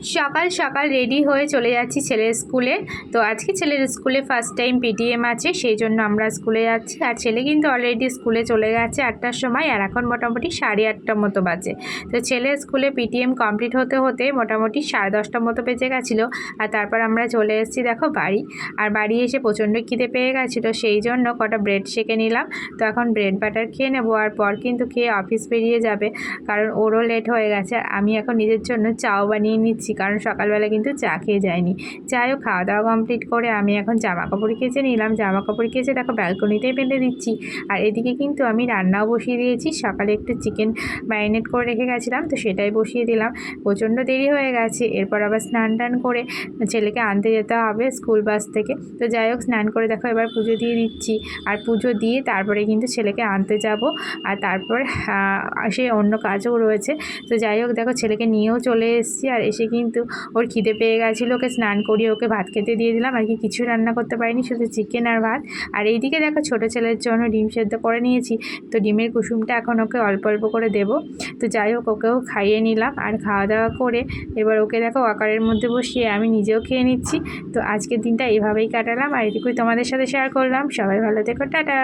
সকাল সকাল রেডি হয়ে চলে যাচ্ছি ছেলের স্কুলে। তো আজকে ছেলের স্কুলে ফার্স্ট টাইম পিটিএম আছে, সেই জন্য আমরা স্কুলে যাচ্ছি। আর ছেলে কিন্তু অলরেডি স্কুলে চলে গেছে আটটার সময়, আর এখন মোটামুটি সাড়ে আটটার মতো বাজে। তো ছেলে স্কুলে পিটিএম কমপ্লিট হতে হতে মোটামুটি সাড়ে দশটার মতো বেজে গেছিল। আর তারপর আমরা চলে এসেছি দেখো বাড়ি। আর বাড়ি এসে প্রচণ্ড খিদে পেয়ে গেছিল, সেই জন্য কটা ব্রেড সেকে নিলাম। তো এখন ব্রেড বাটার খেয়ে নেব, আর পর কিন্তু খেয়ে অফিস বেরিয়ে যাবে, কারণ ওরও লেট হয়ে গেছে। আমি এখন নিজের জন্য চাও বানিয়ে নিচ্ছি। কারণ সকালবেলা কিন্তু চা খেয়ে যায়নি হোক খাওয়া দাওয়া কমপ্লিট করে আমি এখন জামা কাপড় কেচে নিলাম। জামা কাপড় কেচে দেখো ব্যালকনিতেই ফেলে দিচ্ছি। আর এদিকে কিন্তু আমি রান্নাও বসিয়ে দিয়েছি। সকালে একটু চিকেন ম্যারিনেট করে রেখে গেছিলাম, তো সেটাই বসিয়ে দিলাম। প্রচণ্ড দেরি হয়ে গেছে, এরপর আবার স্নান টান করে ছেলেকে আনতে যেতে হবে স্কুল বাস থেকে। তো যাই হোক, স্নান করে দেখো এবার পুজো দিয়ে দিচ্ছি। আর পুজো দিয়ে তারপরে কিন্তু ছেলেকে আনতে যাব। আর তারপর সে অন্য কাজও রয়েছে। তো যাই হোক, দেখো ছেলেকে নিয়েও চলে এসেছি। আর এসে কিন্তু ওর খিদে পেয়ে গেছিল, ওকে স্নান করিয়ে ওকে ভাত খেতে দিয়ে দিলাম, আর কি কিছু রান্না করতে পারিনি, শুধু চিকেন আর ভাত। আর এইদিকে দেখো ছোটো ছেলের জন্য ডিম সেদ্ধ করে নিয়েছি, তো ডিমের কুসুমটা এখন ওকে অল্প অল্প করে দেবো। তো যাই হোক, ওকেও খাইয়ে নিলাম, আর খাওয়া দাওয়া করে এবার ওকে দেখো ওয়াকারের মধ্যে বসিয়ে আমি নিজেও খেয়ে নিচ্ছি। তো আজকের দিনটা এভাবেই কাটালাম, আর এটুকুই তোমাদের সাথে শেয়ার করলাম। সবাই ভালো থেকো, টাটা!